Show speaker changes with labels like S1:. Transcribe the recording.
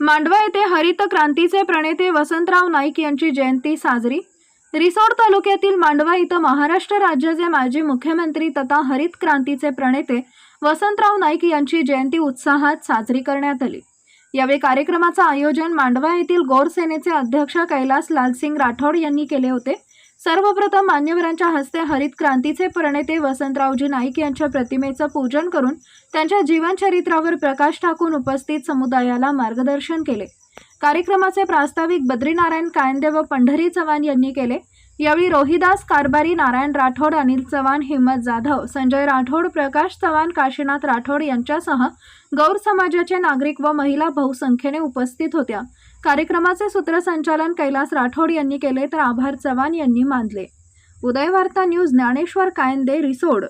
S1: मांडवा येथे हरित क्रांतीचे प्रणेते वसंतराव नाईक यांची जयंती साजरी. रिसोड तालुक्यातील मांडवा इथं महाराष्ट्र राज्याचे माजी मुख्यमंत्री तथा हरित क्रांतीचे प्रणेते वसंतराव नाईक यांची जयंती उत्साहात साजरी करण्यात आली. यावेळी कार्यक्रमाचं आयोजन मांडवा येथील गोर सेनेचे अध्यक्ष कैलास लालसिंग राठोड यांनी केले होते. सर्वप्रथम मान्यवरांच्या हस्ते हरित क्रांतीचे प्रणेते वसंतरावजी नाईक यांच्या प्रतिमेचं पूजन करून त्यांच्या जीवनचरित्रावर प्रकाश टाकून उपस्थित समुदायाला मार्गदर्शन केले. कार्यक्रमाचे प्रास्ताविक बद्रीनारायण कायंदे व पंढरी चव्हाण यांनी केले. यावेळी रोहिदास कारभारी नारायण राठोड अनिल चव्हाण हिम्मत जाधव संजय राठोड प्रकाश चव्हाण काशीनाथ राठोड यांच्यासह गौर समाजाचे नागरिक व महिला बहुसंख्येने उपस्थित होत्या. कार्यक्रमाचे सूत्रसंचालन कैलास राठोड यांनी केले तर आभार चव्हाण यांनी मानले. उदयवार्ता न्यूज ज्ञानेश्वर कायंदे रिसोड.